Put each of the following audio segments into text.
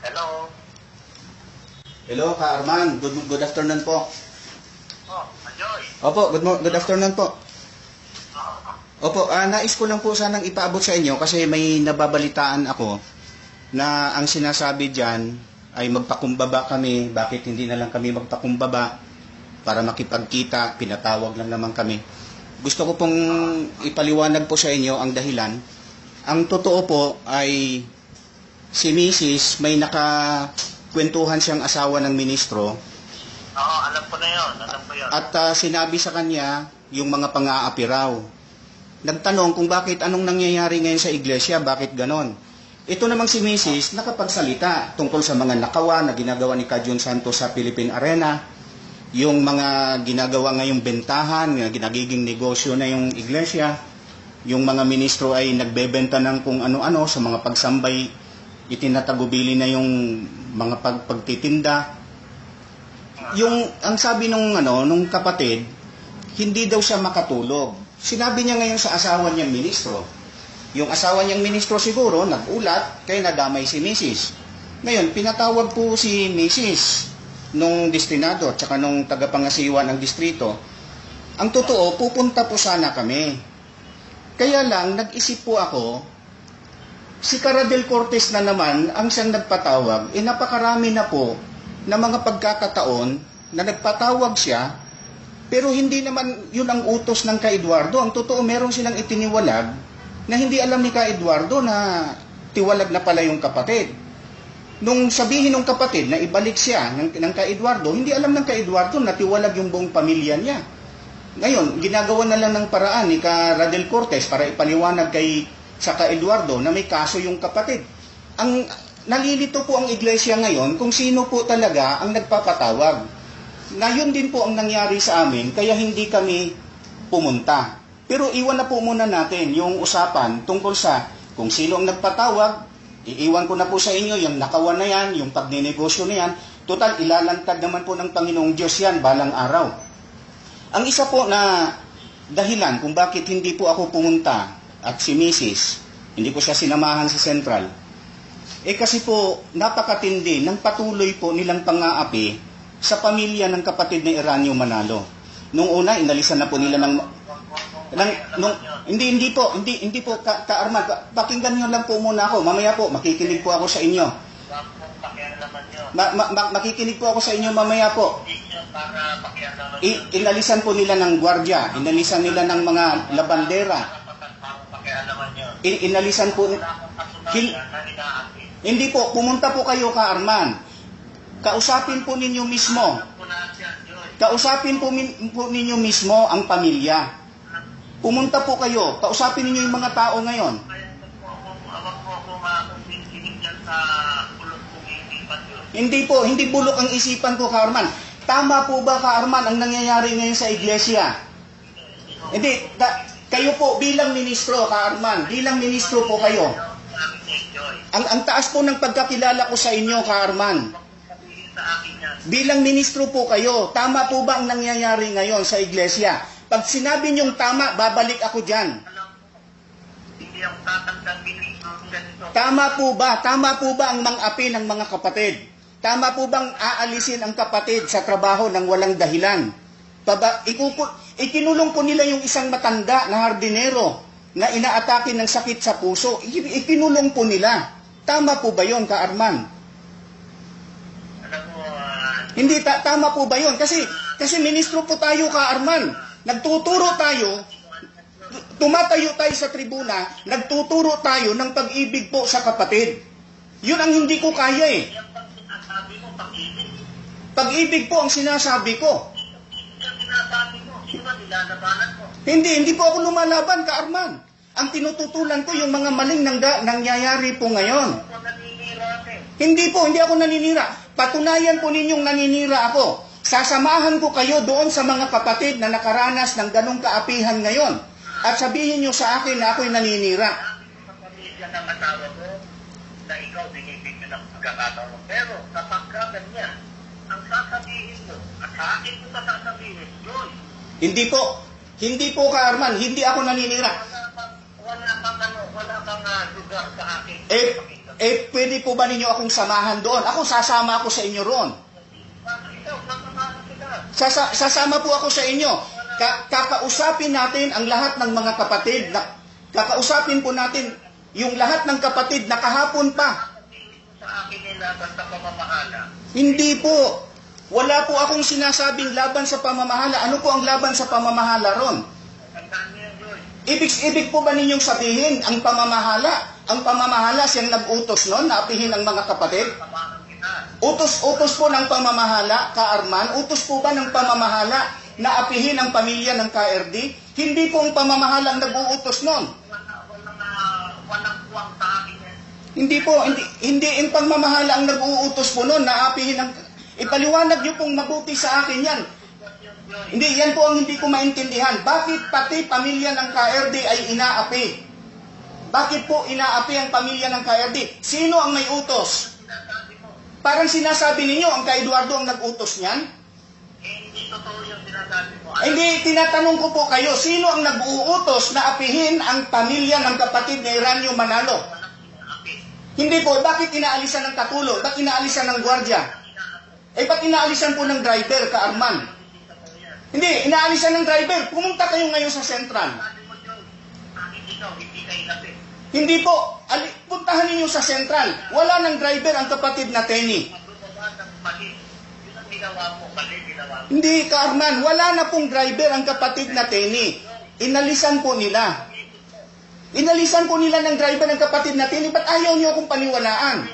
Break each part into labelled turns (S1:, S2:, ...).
S1: Hello?
S2: Hello, Ka Arman. Good, good afternoon po.
S1: Oh, Ajoy.
S2: Opo, good, mo- good afternoon po. Opo, ah, nais ko lang po sanang ipaabot sa inyo kasi may nababalitaan ako na ang sinasabi dyan ay magpakumbaba kami. Bakit hindi na lang kami magpakumbaba para makipagkita? Pinatawag lang naman kami. Gusto ko pong ipaliwanag po sa inyo ang dahilan. Ang totoo po ay si Mrs. may nakakwentuhan siyang asawa ng ministro
S1: Oo, alam ko na yun. Alam ko yun.
S2: at ah, sinabi sa kanya yung mga pang-aapi raw. Nagtanong kung bakit anong nangyayari ngayon sa iglesia, bakit ganon. Ito namang si Mrs. nakapagsalita tungkol sa mga nakawa na ginagawa ni Kajon Santos sa Philippine Arena, yung mga ginagawa ngayong bentahan, na ginagiging negosyo na yung iglesia, yung mga ministro ay nagbebenta ng kung ano-ano sa mga pagsambay, itinatagubili na yung mga pag pagtitinda, yung ang sabi nung ano nung kapatid hindi daw siya makatulog sinabi niya ngayon sa asawa niyang ministro yung asawa niyang ministro siguro nagulat kaya nadamay si Mrs. ngayon pinatawag po si Mrs. nung destinado at saka nung tagapangasiwa ng distrito ang totoo pupunta po sana kami kaya lang nag-isip po ako si Caradel Cortez na naman ang siyang nagpatawag eh napakarami na po na mga pagkakataon na nagpatawag siya, pero hindi naman yun ang utos ng ka Eduardo. Ang totoo, meron silang itiniwalag na hindi alam ni ka Eduardo na tiwalag na pala yung kapatid. Nung sabihin ng kapatid na ibalik siya ng, ng ka Eduardo, hindi alam ng ka Eduardo na tiwalag yung buong pamilya niya. Ngayon, ginagawa na lang ng paraan ni ka Radel Cortez para ipaliwanag kay sa ka Eduardo na may kaso yung kapatid. Ang nalilito po ang iglesia ngayon kung sino po talaga ang nagpapatawag. Na yun din po ang nangyari sa amin, kaya hindi kami pumunta. Pero iwan na po muna natin yung usapan tungkol sa kung sino ang nagpatawag, iiwan ko na po sa inyo yung nakawan na yan, yung pagninegosyo na yan. Total, ilalantad naman po ng Panginoong Diyos yan balang araw. Ang isa po na dahilan kung bakit hindi po ako pumunta at si Mrs., hindi ko siya sinamahan sa Central, eh kasi po, napakatindi ng patuloy po nilang pang-aapi sa pamilya ng kapatid ni Eranio Manalo. Nung una, inalisan na po nila ng... ng nung, hindi, hindi po, hindi, hindi po, ka, ka Arman, pa- pakinggan nyo lang po muna ako. Mamaya po, makikinig po ako sa inyo. Ma, ma, ma- makikinig po ako sa inyo mamaya po. I, inalisan po nila ng gwardya, inalisan nila ng mga labandera,
S1: Kapag parang pakialaman yun.
S2: In, inalisan po... Hin-. Hindi po, pumunta po kayo ka Arman. Kausapin po ninyo mismo. Kausapin po, min- po ninyo mismo ang pamilya. Pumunta po kayo. Kausapin ninyo yung mga tao ngayon. Hindi po, hindi bulok ang isipan ko, Ka-Arman. Tama po ba, Ka-Arman, ang nangyayari ngayon sa iglesia? Hindi, ta- kayo po bilang ministro, Ka-Arman, bilang ministro po kayo. Ang, ang taas po ng pagkakilala ko sa inyo, Ka-Arman. Bilang ministro po kayo, tama po ba ang nangyayari ngayon sa iglesia? Pag sinabi niyong tama, babalik ako dyan. Tama po ba? Tama po ba ang mang-api ng mga kapatid? Tama po bang aalisin ang kapatid sa trabaho ng walang dahilan? Paba, ikuku, ikinulong po nila yung isang matanda na hardinero na inaatake ng sakit sa puso. Ikinulong po nila. Tama po ba yon, Ka Arman?
S1: Alam mo, ah,
S2: Hindi, ta- tama po ba yon? Kasi, kasi ministro po tayo, Ka Arman. Nagtuturo tayo, tumatayo tayo sa tribuna, nagtuturo tayo ng pag-ibig po sa kapatid. Yun ang hindi ko kaya eh.
S1: Pag-ibig
S2: po ang sinasabi ko.
S1: Sinasabi mo, sino ba nilalabanan mo?
S2: Hindi, hindi po ako lumalaban, ka Arman. Ang tinututulan ko yung mga maling nangga, nangyayari po ngayon.
S1: Ako naninira.
S2: Hindi po, hindi ako naninira. Patunayan po ninyong naninira ako. Sasamahan ko kayo doon sa mga kapatid na nakaranas ng ganong kaapihan ngayon. At sabihin nyo sa akin na ako'y naninira.
S1: Sabi ko sa pamilya ng asawa mo, na ikaw binibigyan ng pagkakataon. Pero kapag ka ganyan, ang sasabihin mo, at sa akin mo pa sasabihin, Joy,
S2: Hindi po, hindi po ka Arman, hindi ako naninira.
S1: wala bang, wala bang ano, wala bang ah, lugar sa akin.
S2: Eh. Eh, pwede po ba ninyo akong samahan doon? Ako, sasama ako sa inyo roon. Sasa- sasama po ako sa inyo. Ka- kakausapin natin ang lahat ng mga kapatid. Na, kakausapin po natin yung lahat ng kapatid na kahapon pa.
S1: Sa akin nila basta pamamahala.
S2: Hindi po. Wala po akong sinasabing laban sa pamamahala. Ano po ang laban sa pamamahala ron? Ibig-ibig po ba ninyong sabihin ang pamamahala? Ang pamamahala siyang nag-utos noon na apihin ang mga kapatid? Utos-utos po ng pamamahala, Ka-Arman? Utos po ba ng pamamahala na apihin ang pamilya ng KRD? Hindi po ang pamamahala ang nag-uutos noon.
S1: Wala, walang, ah, walang kuwang sa akin yan.
S2: Hindi po, hindi, hindi ang pamamahala ang nag-uutos po noon na apihin ang... Ipaliwanag niyo pong mabuti sa akin yan. Hindi, yan po ang hindi ko maintindihan. Bakit pati pamilya ng KRD ay inaapi? Bakit po inaapi ang pamilya ng KRD? Sino ang may utos? Parang sinasabi ninyo, ang kay Eduardo ang nag-utos niyan?
S1: eh, hindi totoo yung sinasabi mo.
S2: Ay, Hindi, tinatanong ko po kayo, sino ang nag-uutos na apihin ang pamilya ng kapatid ni Ranyo Manalo? Hindi po, bakit inaalisan ng katulo? Bakit inaalisan ng gwardya? Eh, ba't inaalisan po ng driver, ka Arman?
S1: Hindi
S2: inaalisan ng driver. Pumunta kayo ngayon sa
S1: ikaw, hindi
S2: po, ali, puntahan ninyo sa Central. Wala ng driver ang kapatid na Tenny. Hindi, ka Arman, wala na pong driver ang kapatid na Tenny. Inalisan po nila. Inalisan po nila ng driver ng kapatid na Tenny. Ba't ayaw niyo akong paniwalaan?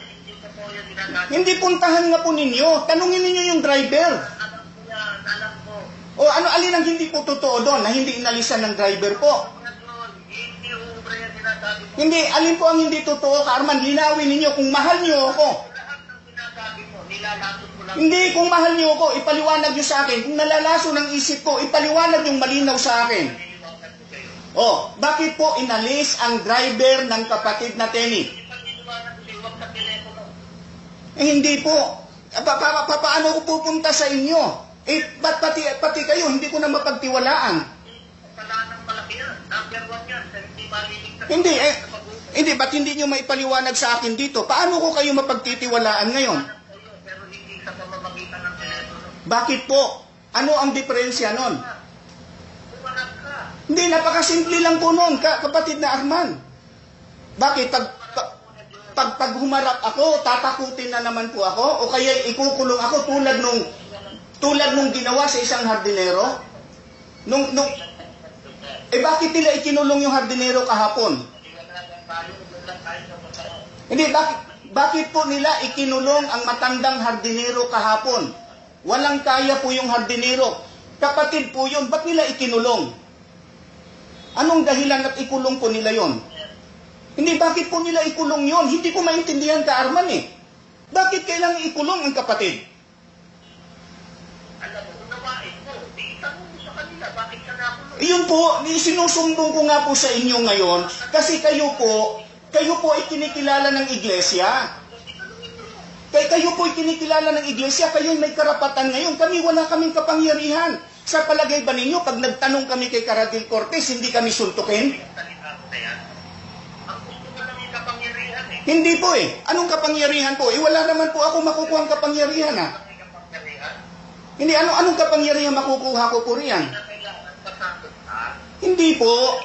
S1: Hindi
S2: puntahan nga po ninyo. Tanungin ninyo yung driver.
S1: Ko ko.
S2: O ano, alin ang hindi po totoo doon na hindi inalisan ng driver po?
S1: Hindi
S2: alin po ang hindi totoo, ka Arman? Linawin ninyo kung mahal niyo ako. Hindi, kung mahal niyo ako, ipaliwanag niyo sa akin. Kung nalalaso ng isip ko, ipaliwanag yung malinaw sa akin. Oh, bakit po inalis ang driver ng kapatid na Tenny? Eh, hindi po. Pa, pa, pa, paano ko pupunta sa inyo? Eh, ba't pati, pati kayo, hindi ko na mapagtiwalaan.
S1: Kasalanan malaki yan. Number one yan. Hindi maliligtas.
S2: Hindi, eh, hindi, ba't hindi nyo maipaliwanag sa akin dito? Paano ko kayo mapagtitiwalaan ngayon?
S1: pero hindi sa pamamagitan ng telepono.
S2: Bakit po? Ano ang diferensya nun? Hindi, napakasimple lang po nun, ka, kapatid na Arman. Bakit? Pag, pag, pag, humarap ako, tatakutin na naman po ako? O kaya ikukulong ako tulad nung, tulad nung ginawa sa isang hardinero? Nung, nung, eh bakit nila ikinulong yung hardinero kahapon? Hindi, bakit, bakit po nila ikinulong ang matandang hardinero kahapon? Walang kaya po yung hardinero. Kapatid po yun, ba't nila ikinulong? Anong dahilan at ikulong po nila yon? Hindi, bakit po nila ikulong yon? Hindi ko maintindihan ka, Arman eh. Bakit kailangan ikulong ang kapatid?
S1: Alam mo, unawain mo. Di itanong mo sa kanila, bakit ka nakulong?
S2: Iyon po, sinusumbong ko nga po sa inyo ngayon, kasi kayo po, kayo po ay kinikilala ng iglesia. Kay kayo po ay kinikilala ng iglesia, kayo ay may karapatan ngayon. Kami wala kaming kapangyarihan. Sa palagay ba ninyo, pag nagtanong kami kay Caradil Cortez, hindi kami suntukin? Hindi po eh. Anong kapangyarihan po? Eh wala naman po ako makukuha ang kapangyarihan
S1: kapangyarihan,
S2: Hindi, ano, anong kapangyarihan makukuha ko po riyan? Hindi po.